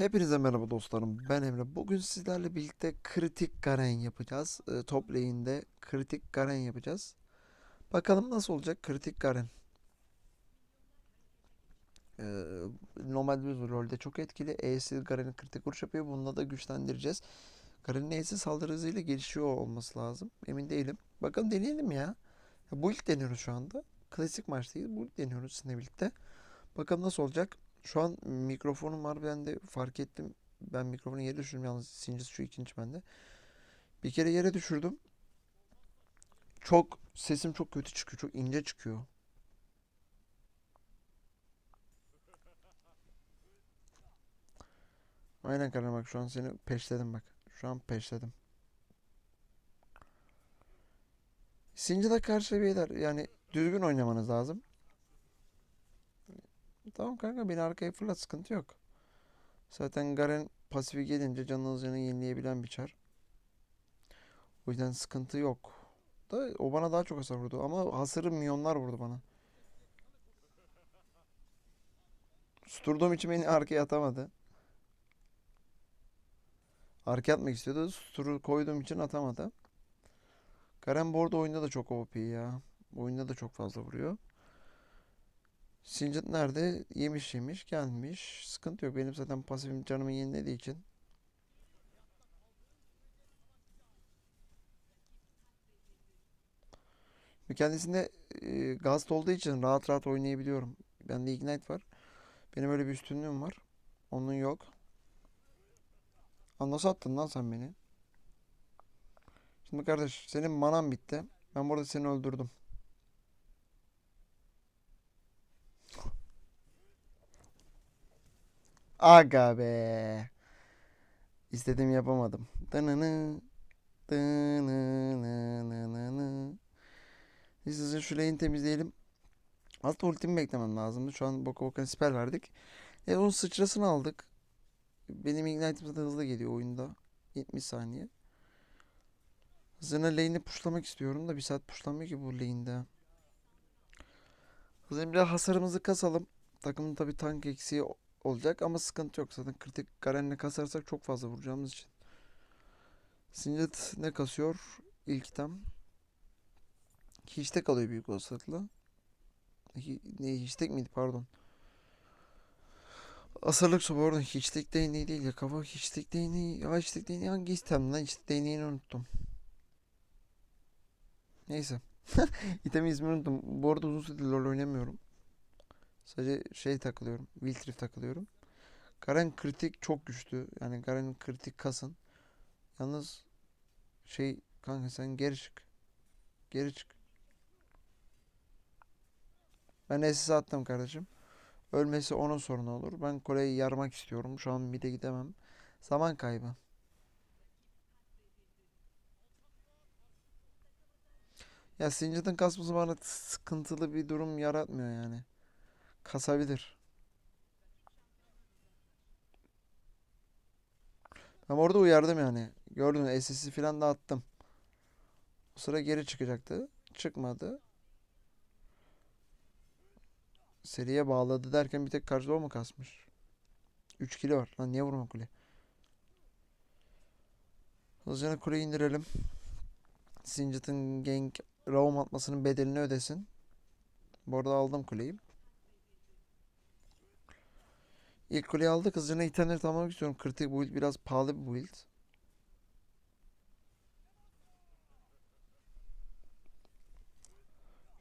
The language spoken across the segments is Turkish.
Hepinize merhaba dostlarım. Ben Emre. Bugün sizlerle birlikte kritik Garen yapacağız. Ee, top lane'de kritik Garen yapacağız. Bakalım nasıl olacak kritik Garen. Ee, normal bir rolde çok etkili. E'si Garen'in kritik vuruş yapıyor. Bununla da güçlendireceğiz. Garen'in E'si saldırı hızıyla gelişiyor olması lazım. Emin değilim. Bakalım deneyelim ya. ya bu ilk deniyoruz şu anda. Klasik maçtayız. Bu ilk deniyoruz sizinle birlikte. Bakalım nasıl olacak. Şu an mikrofonum var ben de fark ettim. Ben mikrofonu yere düşürdüm yalnız Sincez şu ikinci bende. Bir kere yere düşürdüm. Çok sesim çok kötü çıkıyor. Çok ince çıkıyor. Aynen kanka bak şu an seni peşledim bak. Şu an peşledim. Since'de karşı beyler yani düzgün oynamanız lazım. Tamam kanka beni arkaya fırlat sıkıntı yok. Zaten Garen pasifi gelince canlı hızını yenileyebilen bir çar. O yüzden sıkıntı yok. Da o bana daha çok hasar vurdu ama hasarı milyonlar vurdu bana. Susturduğum için beni arkaya atamadı. Arkaya atmak istiyordu. Susturu koyduğum için atamadı. Garen bu arada oyunda da çok OP ya. Oyunda da çok fazla vuruyor. Singed nerede? Yemiş yemiş gelmiş. Sıkıntı yok. Benim zaten pasifim canımı yenilediği için. Kendisinde e, gast olduğu için rahat rahat oynayabiliyorum. Bende Ignite var. Benim öyle bir üstünlüğüm var. Onun yok. Aa, nasıl attın lan sen beni? Şimdi kardeş senin manan bitti. Ben burada seni öldürdüm. Aga be. İstediğimi yapamadım. Dınını, dınınınınını. Biz hızlıca şu lane'i temizleyelim. Aslında ultimi beklemem lazımdı. Şu an boka boka siper verdik. E onun sıçrasını aldık. Benim ignite'im zaten hızlı geliyor oyunda. 70 saniye. Hızlıca lane'i pushlamak istiyorum da bir saat pushlanmıyor ki bu lane'de. Hızlıca biraz hasarımızı kasalım. Takımın tabi tank eksiği olacak ama sıkıntı yok. Zaten kritik Garen'le kasarsak çok fazla vuracağımız için. Singed ne kasıyor? İlk item. Hiçte kalıyor büyük olasılıkla. Ne hiçtek miydi pardon. Asırlık bu arada hiçtek değneği değil ya kafa hiçtek değneği ya hiçtek değneği hangi item lan hiçtek değneğini unuttum. Neyse. İtemi ismini unuttum. Bu arada uzun süredir LoL oynamıyorum. Sadece şey takılıyorum. Wild Rift takılıyorum. Garen kritik çok güçlü. Yani Garen'in kritik kasın. Yalnız şey kanka sen geri çık. Geri çık. Ben SS attım kardeşim. Ölmesi onun sorunu olur. Ben Kore'yi yarmak istiyorum. Şu an mid'e gidemem. Zaman kaybı. Ya Singed'in kasması bana sıkıntılı bir durum yaratmıyor yani. Kasabilir. Ben orada uyardım yani. Gördün SS'i falan da attım. O sıra geri çıkacaktı. Çıkmadı. Seriye bağladı derken bir tek karşıda o mu kasmış? 3 kilo var. Lan niye vurma kule? Hızlıca kuleyi indirelim. Singed'in gank roam atmasının bedelini ödesin. Bu arada aldım kuleyi. İlk kuleyi aldık. Hızlıca itemleri tamamlamak istiyorum. Kritik build biraz pahalı bir build.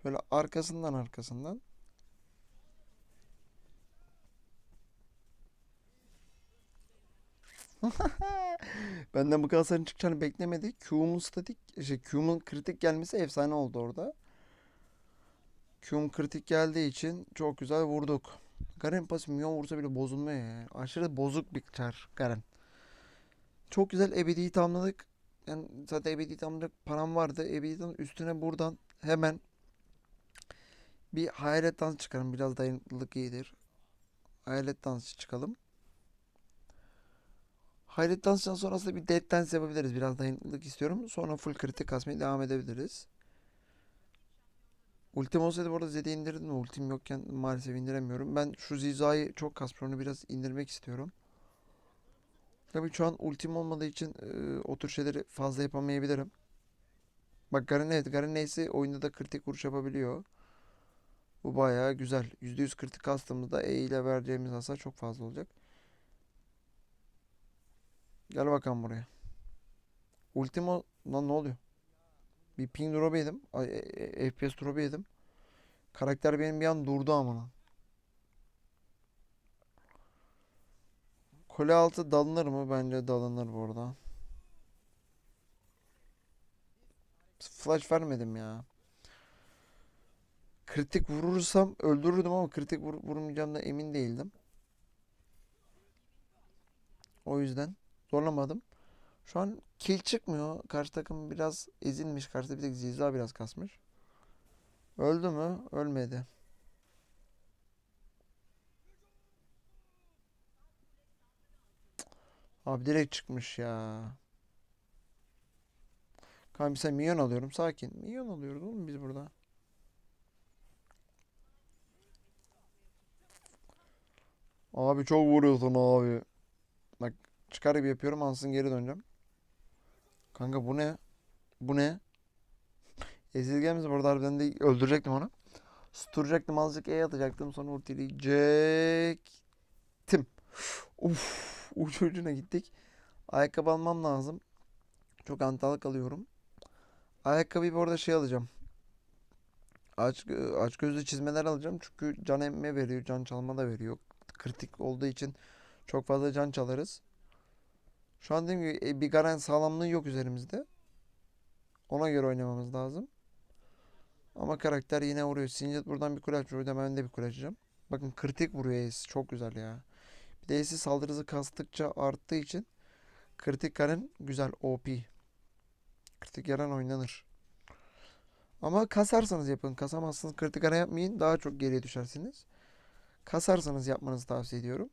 Şöyle arkasından arkasından. Benden bu kadar çıkacağını beklemedi. Q'mun statik, şey Q'mun kritik gelmesi efsane oldu orada. Q'm kritik geldiği için çok güzel vurduk. Garen pası milyon vursa bile bozulmuyor ya. Aşırı bozuk bir çar Garen. Çok güzel ebediyi tamamladık. Yani zaten ebedi tamamladık param vardı. Ebedi üstüne buradan hemen bir hayalet dans çıkarım. Biraz dayanıklılık iyidir. Hayalet dansı çıkalım. Hayalet dansından sonrasında bir dead dance yapabiliriz. Biraz dayanıklılık istiyorum. Sonra full kritik kasmaya devam edebiliriz. Ultim olsaydı bu arada Zed'i indirdim. Ultim yokken maalesef indiremiyorum. Ben şu Ziza'yı çok kasmış. Onu biraz indirmek istiyorum. Tabii şu an ultim olmadığı için e, o tür şeyleri fazla yapamayabilirim. Bak Garen evet Garen neyse oyunda da kritik vuruş yapabiliyor. Bu bayağı güzel. %100 kritik kastığımızda E ile vereceğimiz hasar çok fazla olacak. Gel bakalım buraya. Ultimo lan ne oluyor? Bir ping drop e- e- FPS drop. Karakter benim bir an durdu amına. Kule altı dalınır mı? Bence dalınır bu arada. Flash vermedim ya. Kritik vurursam öldürürdüm ama kritik vur vurmayacağımdan emin değildim. O yüzden zorlamadım. Şu an kill çıkmıyor. Karşı takım biraz ezilmiş. Karşıda bir tek Ziza biraz kasmış. Öldü mü? Ölmedi. Abi direkt çıkmış ya. Kanka sen minyon alıyorum. Sakin. Minyon alıyoruz oğlum biz burada. Abi çok vuruyorsun abi. Bak çıkar gibi yapıyorum. Ansın geri döneceğim. Kanka bu ne? Bu ne? Ezilgemiz burada harbiden de öldürecektim onu. Susturacaktım azıcık E atacaktım sonra ultileyecektim. Uf, uç ucuna gittik. Ayakkabı almam lazım. Çok antalık alıyorum. Ayakkabıyı bu arada şey alacağım. Aç, aç gözlü çizmeler alacağım. Çünkü can emme veriyor. Can çalma da veriyor. Kritik olduğu için çok fazla can çalarız. Şu an dediğim gibi e, bir garen sağlamlığı yok üzerimizde. Ona göre oynamamız lazım. Ama karakter yine vuruyor. Singed buradan bir kule açıyor. Ben de bir kule açacağım. Bakın kritik vuruyor Ace. Çok güzel ya. Bir de Ace'i saldırı hızı kastıkça arttığı için kritik garen güzel. OP. Kritik garen oynanır. Ama kasarsanız yapın. Kasamazsınız kritik garen yapmayın. Daha çok geriye düşersiniz. Kasarsanız yapmanızı tavsiye ediyorum.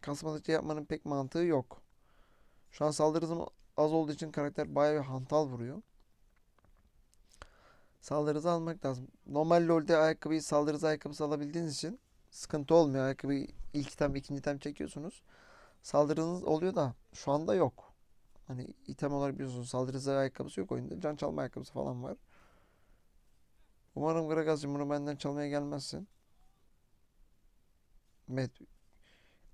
Kasmadıkça yapmanın pek mantığı yok. Şu an saldırı hızım az olduğu için karakter bayağı bir hantal vuruyor. Saldırı hızı almak lazım. Normal LoL'de ayakkabıyı saldırı hızı ayakkabısı alabildiğiniz için sıkıntı olmuyor. Ayakkabıyı ilk item, ikinci item çekiyorsunuz. Saldırınız oluyor da şu anda yok. Hani item olarak biliyorsunuz saldırı hızı ayakkabısı yok oyunda. Can çalma ayakkabısı falan var. Umarım Gragas'cığım bunu benden çalmaya gelmezsin. Evet.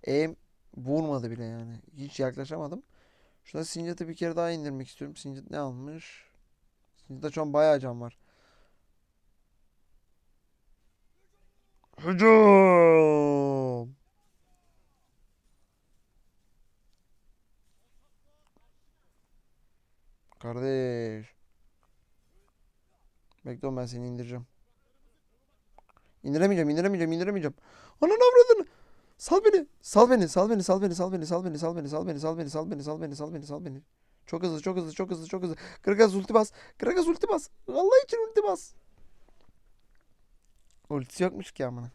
Aim vurmadı bile yani. Hiç yaklaşamadım. Şuna Singed'i bir kere daha indirmek istiyorum. Singed ne almış? Singed'de şu an bayağı can var. Hücum! Kardeş. Bekle oğlum ben seni indireceğim. İndiremeyeceğim, indiremeyeceğim, indiremeyeceğim. Ananı avradını. Sal beni. Sal beni. Sal beni. Sal beni. Sal beni. Sal beni. Sal beni. Sal beni. Sal beni. Sal beni. Sal beni. Sal beni. Sal beni. Çok hızlı. Çok hızlı. Çok hızlı. Çok hızlı. Gragas ulti bas. Gragas ulti bas. Allah için ulti bas. Ultisi yokmuş ki amına.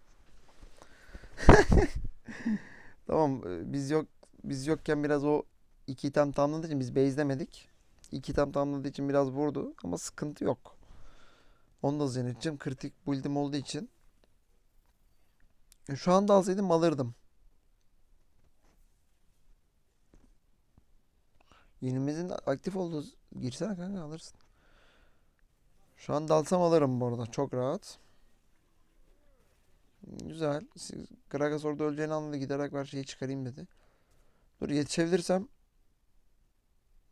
Tamam. e, Biz yok biz yokken biraz o iki item tamamladığı için biz base'lemedik. İki item tamamladığı için biraz vurdu ama sıkıntı yok. Onu da zannedeceğim. Kritik build'im olduğu için. E, Şu anda alsaydım alırdım. Yenimizin aktif olduğu girsene kanka alırsın. Şu an dalsam alırım bu arada. Çok rahat. Güzel. Gragas orada öleceğini anladı. Giderek her şeyi çıkarayım dedi. Dur yetişebilirsem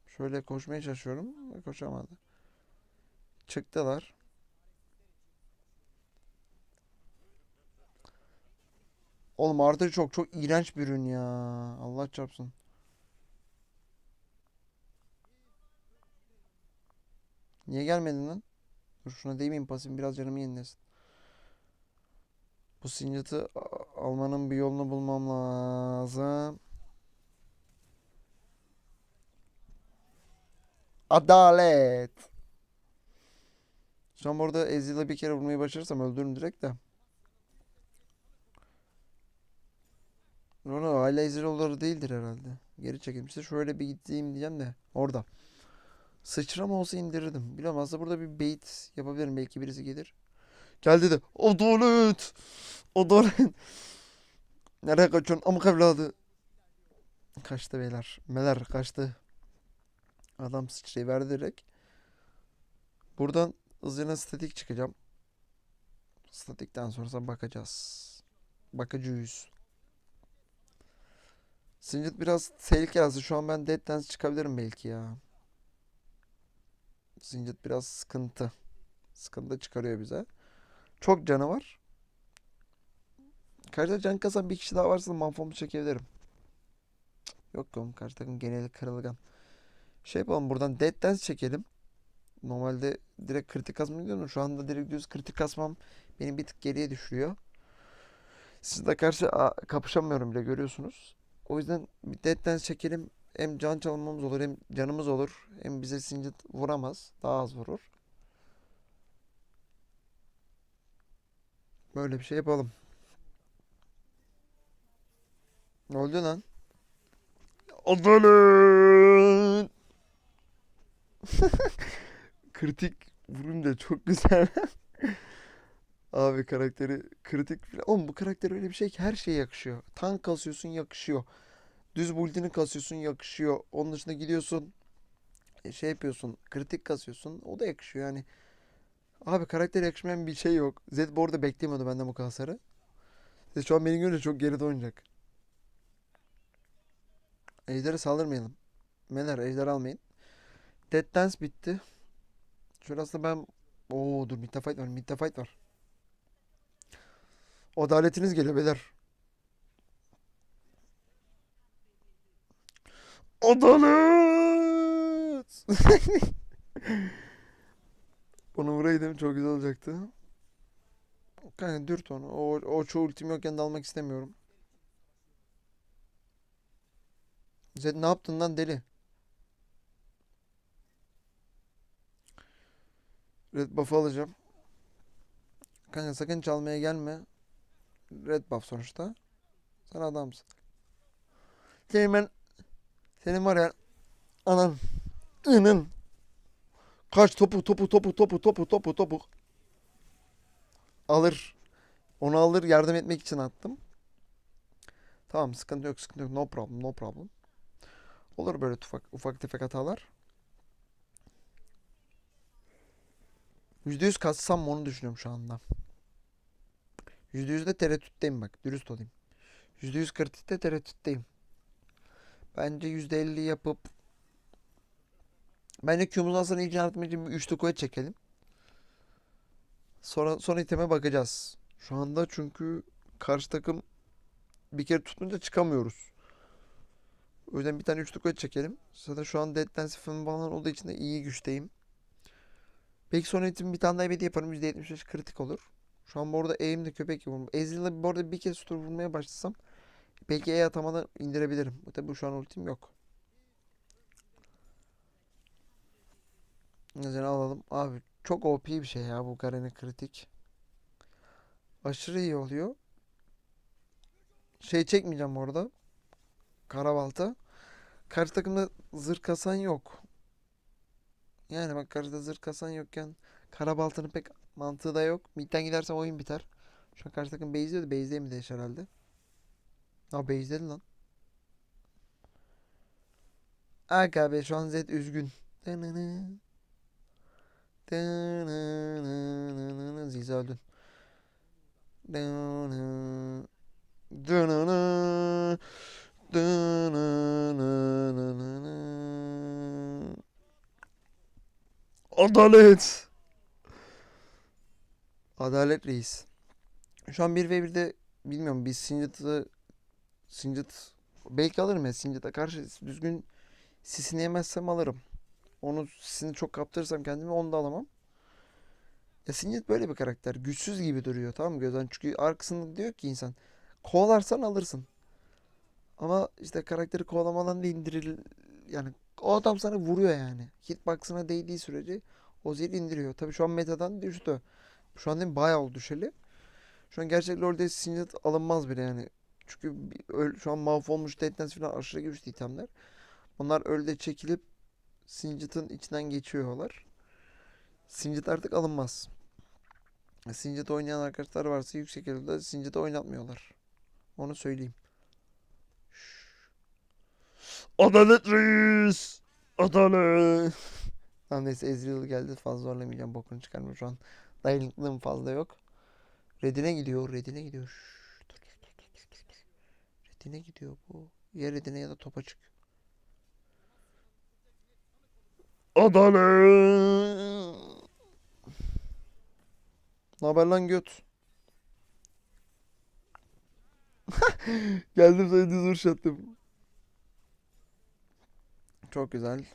şöyle koşmaya çalışıyorum. Koşamadı. Çıktılar. Oğlum artı çok çok iğrenç bir ürün ya. Allah çarpsın. Niye gelmedin lan? Dur şuna değmeyeyim pasif biraz canımı yenilesin. Bu Singed'ı a- almanın bir yolunu bulmam lazım. Adalet. Şu an burada Ezreal'a bir kere vurmayı başarırsam öldürürüm direkt de. No no hala Ezreal'ları değildir herhalde. Geri çekilmiştir. Şöyle bir gideyim diyeceğim de. Orada. Sıçrama olsa indirirdim. Bilmem aslında burada bir bait yapabilirim. Belki birisi gelir. Geldi de. Adalet. Adalet. Nereye kaçıyorsun amık evladı? Kaçtı beyler. Meler kaçtı. Adam sıçrayı verdi direkt. Buradan hızlıca statik çıkacağım. Statikten sonrasına bakacağız. Bakacağız. Singed biraz tehlikeli. Şu an ben Dead Dance çıkabilirim belki ya. Singed biraz sıkıntı. Sıkıntı çıkarıyor bize. Çok canı var. Karşıda can kasan bir kişi daha varsa manfomu çekebilirim. Yok yok karşı takım geneli kırılgan. Şey yapalım buradan Dead Dance çekelim. Normalde direkt kritik kasmam gidiyorum. Şu anda direkt düz kritik kasmam beni bir tık geriye düşürüyor. Sizle karşı kapışamıyorum bile görüyorsunuz. O yüzden bir Dead Dance çekelim. Hem can çalmamız olur hem canımız olur. Hem bize Singed vuramaz. Daha az vurur. Böyle bir şey yapalım. Ne oldu lan? Adalet! Kritik vurunca çok güzel. Abi karakteri kritik falan. Oğlum bu karakter öyle bir şey ki her şeye yakışıyor. Tank kasıyorsun yakışıyor. Düz bultini kasıyorsun yakışıyor. Onun dışında gidiyorsun e, şey yapıyorsun kritik kasıyorsun o da yakışıyor yani. Abi karaktere yakışmayan bir şey yok. Zed bu arada beklemiyordu benden bu kadar hasarı. Zed şu an beni görünce çok geride oynayacak. Ejder'e saldırmayalım. Meler ejder almayın. Dead Dance bitti. Şöyle aslında ben... Oo dur Mid'de fight var. Mid'de fight var. Adaletiniz geliyor beyler. Adalet! Onu vuraydım çok güzel olacaktı. Kanka dürt onu. O, o çoğu ultim yokken de almak istemiyorum. Zed ne yaptın lan deli? Red buff'ı alacağım. Kanka sakın çalmaya gelme. Red buff sonuçta. Sen adamsın. Senin ben... Senin var ya... Anan... Inin... Kaç topu topu topu topu topu topu topu. Alır. Onu alır yardım etmek için attım. Tamam sıkıntı yok sıkıntı yok. No problem no problem. Olur böyle ufak ufak tefek hatalar. %100 katsam mı onu düşünüyorum şu anda. %100 de tereddütteyim bak. Dürüst olayım. %100 kritikte tereddütteyim. Bence %50 yapıp Bence sonra ilk yardım için bir üçlü kuvvet çekelim. Sonra son iteme bakacağız. Şu anda çünkü karşı takım bir kere tutunca çıkamıyoruz. O yüzden bir tane üçlü kuvvet çekelim. Zaten şu an Dead Dance falan olduğu için de iyi güçteyim. Belki sonra item bir tane daha ebedi yaparım. %75 kritik olur. Şu an bu arada E'im de köpek gibi. Ezreal'la bu arada bir kez tur vurmaya başlasam belki E atamadan indirebilirim. Tabi şu an ultim yok. Mesela alalım. Abi çok OP bir şey ya bu Garen'in kritik. Aşırı iyi oluyor. Şey çekmeyeceğim orada. Karabalta. Karşı takımda zırh kasan yok. Yani bak karşıda zırh kasan yokken Karabalta'nın pek mantığı da yok. Mid'den gidersem oyun biter. Şu an karşı takım base'liyor da base'de mi değiş herhalde. Ha base'ledi lan. Be şu an Zed üzgün. Ziza öldün. Adalet. Adalet reis. Şu an 1v1'de bilmiyorum biz Singed'ı Singed belki alırım ya Singed'a karşı düzgün sisini yemezsem alırım. Onu sisini çok kaptırırsam kendimi onu da alamam. Ya Singed böyle bir karakter. Güçsüz gibi duruyor tamam mı gözden? Çünkü arkasında diyor ki insan kovalarsan alırsın. Ama işte karakteri kovalamadan da indiril yani o adam sana vuruyor yani. Hitbox'ına değdiği sürece o zil indiriyor. Tabii şu an metadan düştü. Şu an değil mi? bayağı oldu düşeli. Şu an gerçek LoL'de Singed alınmaz bile yani. Çünkü şu an mahvolmuş Dead Dance falan aşırı güçlü itemler. Onlar ölde çekilip Singed'ın içinden geçiyorlar. Singed artık alınmaz. Singed oynayan arkadaşlar varsa yüksek elde Singed'ı oynatmıyorlar. Onu söyleyeyim. Adalet reis. Adalet. Tamam neyse Ezreal geldi fazla zorlamayacağım bokunu çıkarmıyor şu an. Dayanıklılığım fazla yok. Redine gidiyor. Redine gidiyor. Şşş, dur, dur, dur, dur, dur, dur. Redine gidiyor bu. Ya Redine ya da topa çık. Adalet. Ne lan göt? Geldim sana düz vuruş. Çok güzel.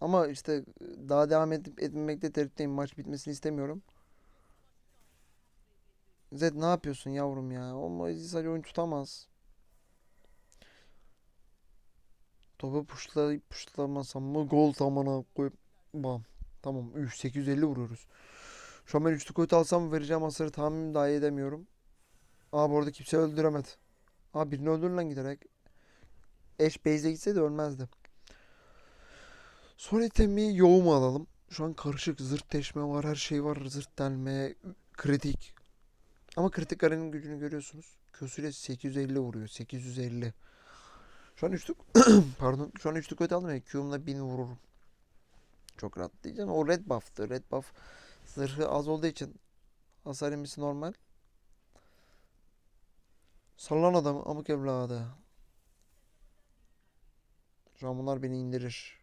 Ama işte daha devam edip etmemekte tereddütteyim. Maç bitmesini istemiyorum. Zed ne yapıyorsun yavrum ya? O Ezreal sadece oyun tutamaz. Topu puşlayıp puşlamasam mı gol tamana koyup bam. Tamam. Üf 850 vuruyoruz. Şu an ben üçlü koyut alsam vereceğim hasarı tahmin dahi edemiyorum. Aa bu arada kimse öldüremedi. Aa birini öldür lan giderek. Eş base'e gitse de ölmezdi. Son itemi yoğu mu alalım? Şu an karışık zırt deşme var, her şey var. Zırt delme, kritik. Ama kritik arenin gücünü görüyorsunuz. Kösüyle 850 vuruyor. 850. Şu an üçlük pardon. Şu an üçlük öte aldım ya. Q'umla 1000 vururum. Çok rahat diyeceğim. O red buff'tı. Red buff zırhı az olduğu için hasar yemesi normal. Sallan adamı amık evladı. Şu an bunlar beni indirir.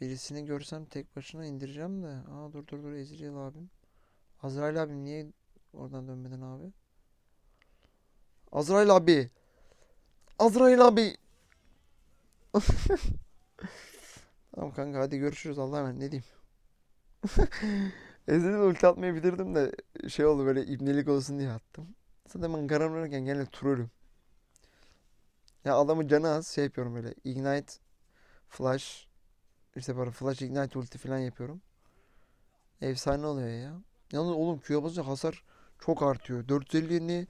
Birisini görsem tek başına indireceğim de. Aa dur dur dur Ezreal abim. Azrail abim niye oradan dönmedin abi? Azrail abi. Azrail abi. Tamam kanka hadi görüşürüz Allah'a emanet ne diyeyim. Ezreal'e ulti atmayabilirdim de şey oldu böyle ibnelik olsun diye attım. Zaten ben garam oynarken genelde trollüm. Ya adamın canı az şey yapıyorum böyle ignite flash işte böyle flash ignite ulti falan yapıyorum. Efsane oluyor ya. Yalnız oğlum Q'ya basınca hasar çok artıyor. 450 yerine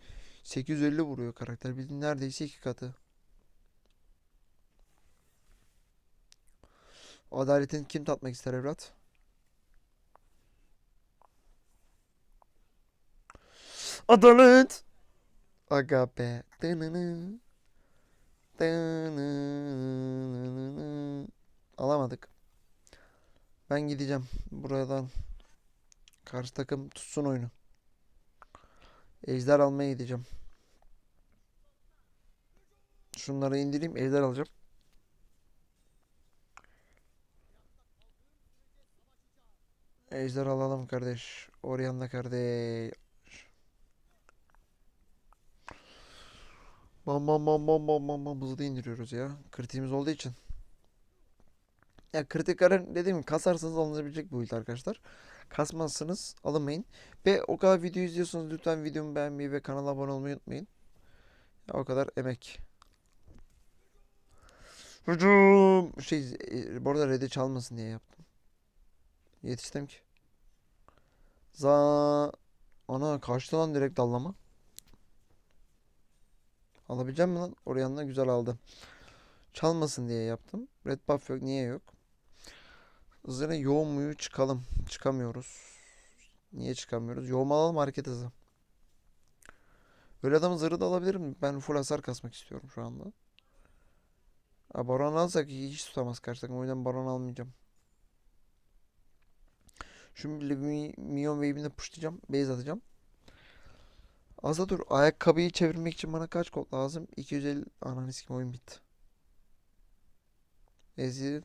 850 vuruyor karakter. Bildiğin neredeyse iki katı. Adaletin kim tatmak ister evlat? Adalet. Aga be. Alamadık. Ben gideceğim buradan. Karşı takım tutsun oyunu. Ejder almaya gideceğim. Şunları indireyim. Ejder alacağım. Ejder alalım kardeş. Oryan'la kardeş. Bam bam bam bam bam bam bam hızlı indiriyoruz ya. Kritiğimiz olduğu için. Ya kritik dediğim gibi kasarsanız alınabilecek bu build arkadaşlar. Kasmazsınız alınmayın. Ve o kadar video izliyorsanız lütfen videomu beğenmeyi ve kanala abone olmayı unutmayın. Ya o kadar emek. Hücum. Şey e, bu arada red'i çalmasın diye yaptım. Yetiştim ki. Za Ana kaçtı lan direkt dallama. Alabileceğim mi lan? Oraya güzel aldı. Çalmasın diye yaptım. Red buff yok. Niye yok? Hızlıca yoğun muyu çıkalım. Çıkamıyoruz. Niye çıkamıyoruz? Yoğun alalım hareket hızı. Öyle adamın zırhı da alabilirim. Ben full hasar kasmak istiyorum şu anda. Ha, baron alsak hiç tutamaz karşı takım. O yüzden baron almayacağım. Şimdi mi- Minyon Wave'ini pushlayacağım. Base atacağım. Az da dur. Ayakkabıyı çevirmek için bana kaç kod lazım? 250. Ananı sikim oyun bitti. Ezreal.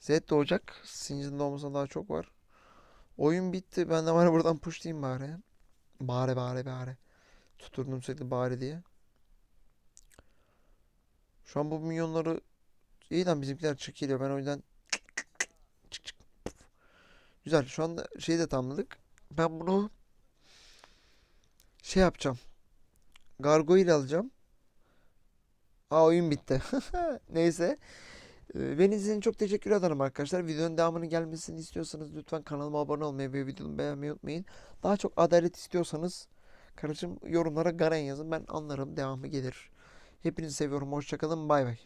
Z doğacak. Singe'in doğmasına daha çok var. Oyun bitti. Ben de bana buradan pushlayayım bari. Bari bari bari. Tuturdum sürekli bari diye. Şu an bu minyonları iyi lan bizimkiler çık geliyor. Ben o yüzden çık çık. Güzel. Şu anda şeyi de tamamladık. Ben bunu şey yapacağım. Gargoyle alacağım. Aa oyun bitti. Neyse. Ee, Beni izlediğiniz çok teşekkür ederim arkadaşlar. Videonun devamının gelmesini istiyorsanız lütfen kanalıma abone olmayı ve videomu beğenmeyi unutmayın. Daha çok adalet istiyorsanız kardeşim yorumlara Garen yazın. Ben anlarım devamı gelir. Hepinizi seviyorum. Hoşçakalın. Bay bay.